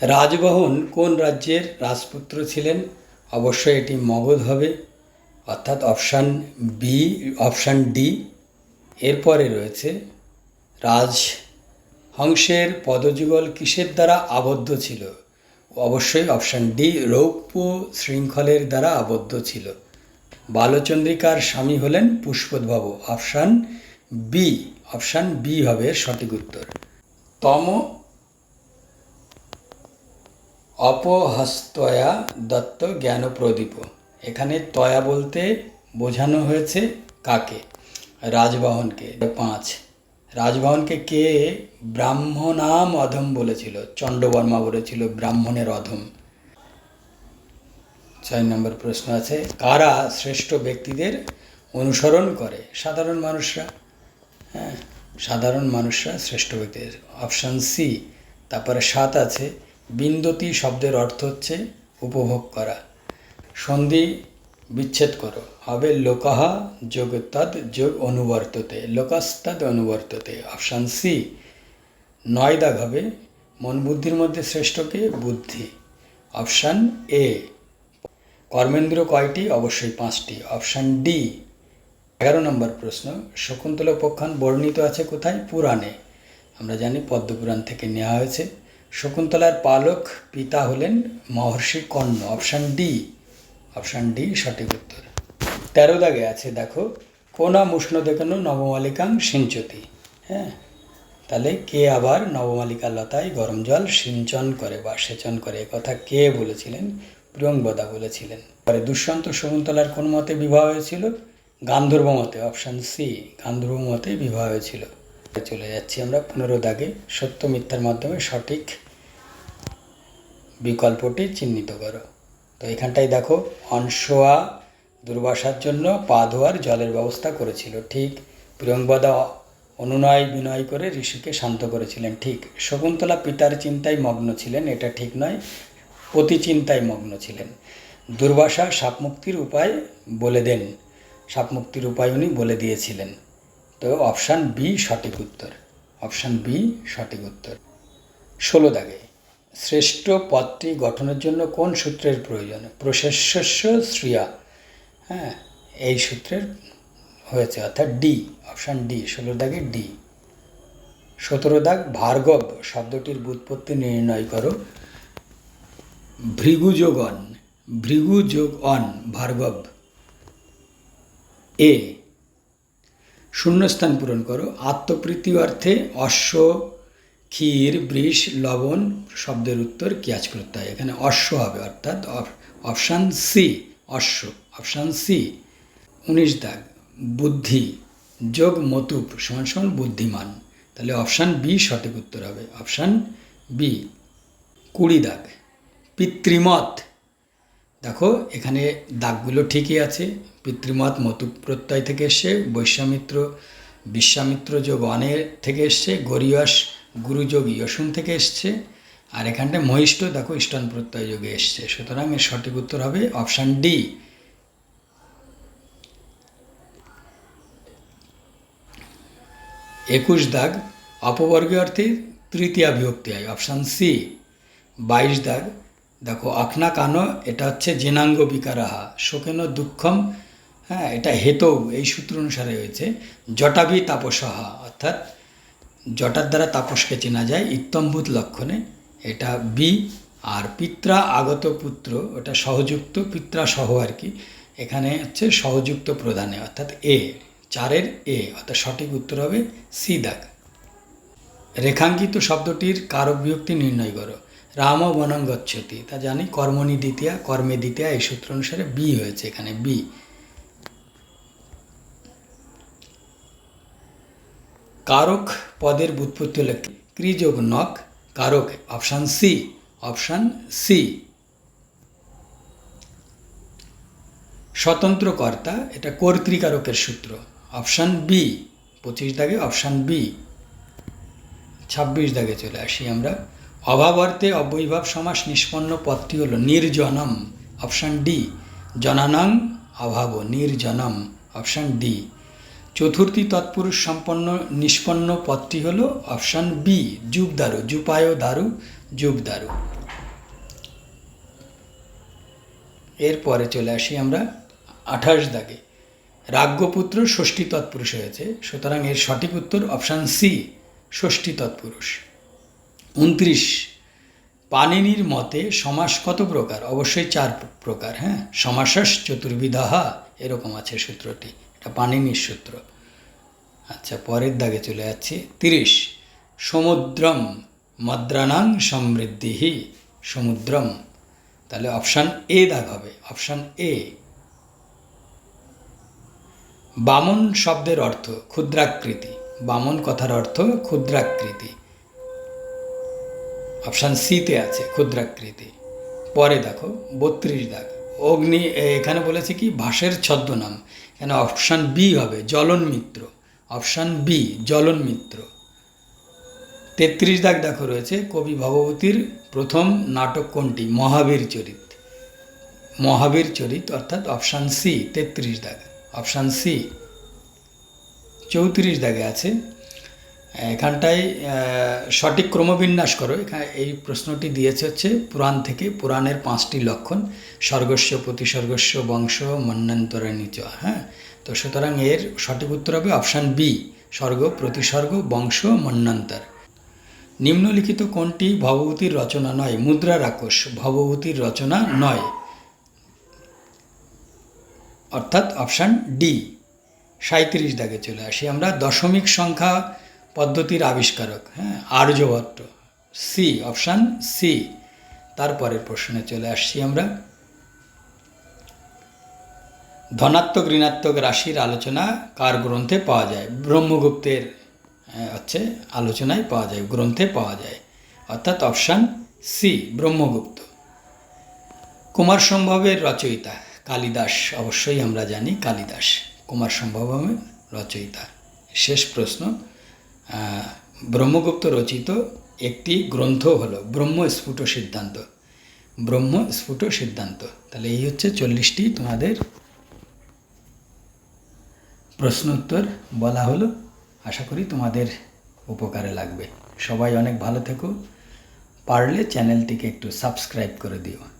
রাজবহন কোন রাজ্যের রাজপুত্র ছিলেন? অবশ্যই এটি মগধ হবে। অর্থাৎ অপশান বি অপশান ডি এরপরে রয়েছে রাজ হংসের পদযুগল কিসের দ্বারা আবদ্ধ ছিল? অবশ্যই অপশান ডি রৌপ্য শৃঙ্খলের দ্বারা আবদ্ধ ছিল। বালচন্দ্রিকার স্বামী হলেন Pushpodbhab. Option B option B হবে সঠিক উত্তর। তম অপহস্তয়া দত্ত জ্ঞানপ্রদীপ। এখানে তয়া বলতে বোঝানো হয়েছে কাকে? রাজবাহনকে। পাঁচ। রাজবাহনকে কে ব্রাহ্মণাম অধম বলেছিল? চণ্ডবর্মা বলেছিল ব্রাহ্মণের অধম। ছয় নম্বর প্রশ্ন আছে, কারা শ্রেষ্ঠ ব্যক্তিদের অনুসরণ করে? সাধারণ মানুষরা। হ্যাঁ সাধারণ মানুষরা শ্রেষ্ঠ ব্যক্তিদের। অপশান সি, তারপরে সাত আছে বিন্দতি শব্দের অর্থ হচ্ছে উপভোগ করা। সন্ধি বিচ্ছেদ করো। হবে লোকাহা যোগ তৎ যোগ অনুবর্ততে। লোকাস্তদ অনুবর্ততে। অপশান সি নয় দাগ হবে মন বুদ্ধির মধ্যে শ্রেষ্ঠকে বুদ্ধি। অপশান এ কর্মেন্দ্র কয়টি? অবশ্যই পাঁচটি। অপশান ডি এগারো নম্বর প্রশ্ন, শকুন্তলা উপাখ্যান বর্ণিত আছে কোথায়? পুরাণে। আমরা জানি পদ্মপুরাণ থেকে নেওয়া হয়েছে। শকুন্তলার পালক পিতা হলেন মহর্ষি কর্ণ, অপশান ডি। অপশান ডি, সঠিক উত্তর। তেরো দাগে আছে, দেখো। কোনা দেখানো নবমালিকাং সিঞ্চতি। হ্যাঁ? তাহলে কে আবার নবমালিকা লতায় গরম জল সিঞ্চন করে বা সেচন করে? কথা কে বলেছিলেন? প্রিয়ংবদা বলেছিলেন। পরে দুষ্যন্ত শকুন্তলার কোন মতে বিবাহ হয়েছিল? গান্ধর্ব মতে, অপশান সি, গান্ধর্ব মতে বিবাহ হয়েছিল। চলে যাচ্ছি আমরা পনেরো দাগে। সত্য মিথ্যার মাধ্যমে সঠিক বিকল্পটি চিহ্নিত করো। তো এখানটায় দেখো, অনশোয়া দুর্বাসার জন্য পা ধোয়ার জলের ব্যবস্থা করেছিল, ঠিক। প্রিয়ংবদা অনুনয় বিনয় করে ঋষিকে শান্ত করেছিলেন, ঠিক। শকুন্তলা পিতার চিন্তায় মগ্ন ছিলেন, এটা ঠিক নয়, অতি চিন্তায় মগ্ন ছিলেন। দুর্বাসা সাপমুক্তির উপায় বলে দেন, সাপমুক্তির উপায় উনি বলে দিয়েছিলেন। তো অপশান বি সঠিক উত্তর। অপশান বি সঠিক উত্তর। ষোলো দাগে, শ্রেষ্ঠ পদটি গঠনের জন্য কোন সূত্রের প্রয়োজন? প্রশেষ্য শ্রিয়া। হ্যাঁ এই সূত্রের হয়েছে, অর্থাৎ ডি, অপশান ডি, ষোলো দাগে ডি। সতেরো দাগ, ভার্গব শব্দটির ব্যুৎপত্তি নির্ণয় করো। ভৃগুযোগন ভৃগুযোগ অন ভার্গব। এ শূন্যস্থান পূরণ করো। আত্মপ্রীতি অর্থে অশ্ব, ক্ষীর, বৃষ, লবণ শব্দের উত্তর কিয়াজ করতে হয় এখানে অশ্ব হবে অর্থাৎ অপশান সি অশ্ব, অপশান সি উনিশ দাগ, বুদ্ধি, যোগ মতুপ সমান সমান বুদ্ধিমান। তাহলে অপশান বি সঠিক উত্তর হবে। অপশান বি কুড়ি দাগ, পিতৃমত। দেখো, এখানে দাগগুলো ঠিকই আছে। পিতৃমত মতু প্রত্যয় থেকে এসছে, বৈশ্বামিত্র, বিশ্বামিত্র যোগ অনের থেকে এসছে, গরিয়স, গুরুযোগ ইয়সুন থেকে এসছে। আর এখানটা মহিষ্ঠ, দেখো ইষ্টন প্রত্যয় যোগে এসছে। সুতরাং এর সঠিক উত্তর হবে অপশান ডি। একুশ দাগ, অপবর্গীয় অর্থে তৃতীয়া বিভক্তি হয় অপশান সি। বাইশ দাগ দেখো, আখনা কানো, এটা হচ্ছে জেনাঙ্গ বিকারাহা, শোকেন দুঃখম হ্যাঁ এটা হেতৌ, এই সূত্র অনুসারে হয়েছে, জটাভি তাপসহা, অর্থাৎ জটার দ্বারা তাপসকে চেনা যায় ইত্তম্ভূত লক্ষণে, এটা বি, আর পিত্রা আগত পুত্র, ওটা সহযুক্ত, পিত্রা সহ আর কি, এখানে হচ্ছে সহযুক্ত প্রধানে, অর্থাৎ এ, চারের এ, অর্থাৎ সঠিক উত্তর হবে সি দাগ। রেখাঙ্কিত শব্দটির কারক বিভক্তি নির্ণয় করো। রাম বনং গচ্ছতি। তা জানি কর্মণি দ্বিতীয়া, কর্মে দ্বিতীয়া, এই সূত্র অনুসারে বি হয়েছে এখানে, বি। কারক পদের বুৎপত্তি হলে ক্রিযোগ নক, কারক অপশান সি অপশান সি। স্বতন্ত্র কর্তা, এটা কর্তৃকারকের সূত্র, অপশান বি, পঁচিশ দাগে অপশান বি। ছাব্বিশ দাগে চলে আসি আমরা। অভাবার্থে অবৈভাব সমাস নিষ্পন্ন পদটি হল নির্জনম, অপশান ডি। জনানাং, অভাব, নির্জনম, অপশান ডি। চতুর্থী তৎপুরুষ সম্পন্ন নিষ্পন্ন পদটি হল অপশান বি যুবদারু যুপায় দারু যুবদারু এরপরে চলে আসি আমরা আঠাশ দাগে। রাজ্ঞপুত্র ষষ্ঠী তৎপুরুষ হয়েছে, সুতরাং এর সঠিক উত্তর অপশান সি, ষষ্ঠী তৎপুরুষ। উনত্রিশ। পানিনির মতে সমাস কত প্রকার? অবশ্যই চার প্রকার হ্যাঁ? সমাসাস, চতুর্বিধাহা, এরকম আছে সূত্রটি। এটা পানিনির সূত্র। আচ্ছা পরের দাগে চলে যাচ্ছি। তিরিশ। সমুদ্রম মদ্রানাং সমৃদ্ধিহি। সমুদ্রম। তাহলে অপশান এ দাগ হবে। Option A. বামন শব্দের অর্থ ক্ষুদ্রাকৃতি। বামন কথার অর্থ ক্ষুদ্রাকৃতি। অপশান সিতে আছে, ক্ষুদ্রাকৃতি। পরে দেখো, বত্রিশ দাগ। অগ্নি এখানে বলেছে কি? ভাসের ছদ্মনাম। এখানে অপশান বি হবে জলন মিত্র। অপশান বি জলন মিত্র। তেত্রিশ দাগ দেখো রয়েছে, কবি ভগবতীর প্রথম নাটক কোনটি? মহাবীর চরিত। মহাবীর চরিত, অর্থাৎ অপশান সি, তেত্রিশ দাগ। অপশান সি, চৌত্রিশ দাগে আছে এখানটায় সঠিক ক্রমবিন্যাস করো। এখানে এই প্রশ্নটি দিয়েছে হচ্ছে পুরাণ থেকে, পুরাণের পাঁচটি লক্ষণ স্বর্গস্ব প্রতিসর্গস্ব বংশ মন্যন্তরে নিচ হ্যাঁ? তো সুতরাং এর সঠিক উত্তর হবে অপশান বি, স্বর্গ প্রতিসর্গ বংশ, মন্যন্তর। নিম্নলিখিত কোনটি ভবভূতির রচনা নয়? মুদ্রা রাক্ষস, ভবভূতির রচনা নয়। অর্থাৎ অপশান ডি সাঁত্রিশ দাগে চলে আসি আমরা। দশমিক সংখ্যা পদ্ধতির আবিষ্কারক হ্যাঁ আর্যভট্ট সি অপশান সি তারপরের প্রশ্নে চলে আসছি আমরা। ধনাত্মক, ঋণাত্মক রাশির আলোচনা কার গ্রন্থে পাওয়া যায়? ব্রহ্মগুপ্তের হচ্ছে আলোচনায় পাওয়া যায়, গ্রন্থে পাওয়া যায়। অর্থাৎ অপশান সি ব্রহ্মগুপ্ত। কুমার সম্ভবের রচয়িতা কালিদাস, অবশ্যই আমরা জানি কালিদাস। কুমার সম্ভবের রচয়িতা। শেষ প্রশ্ন। ব্রহ্মগুপ্ত রচিত একটি গ্রন্থ হলো ব্রহ্মস্ফুট সিদ্ধান্ত। ব্রহ্মস্ফুট সিদ্ধান্ত। তাহলে এই হচ্ছে চল্লিশটি তোমাদের প্রশ্ন উত্তর বলা হলো। আশা করি তোমাদের উপকারে লাগবে। সবাই অনেক ভালো থেকো। পারলে চ্যানেলটিকে একটু সাবস্ক্রাইব করে দিও।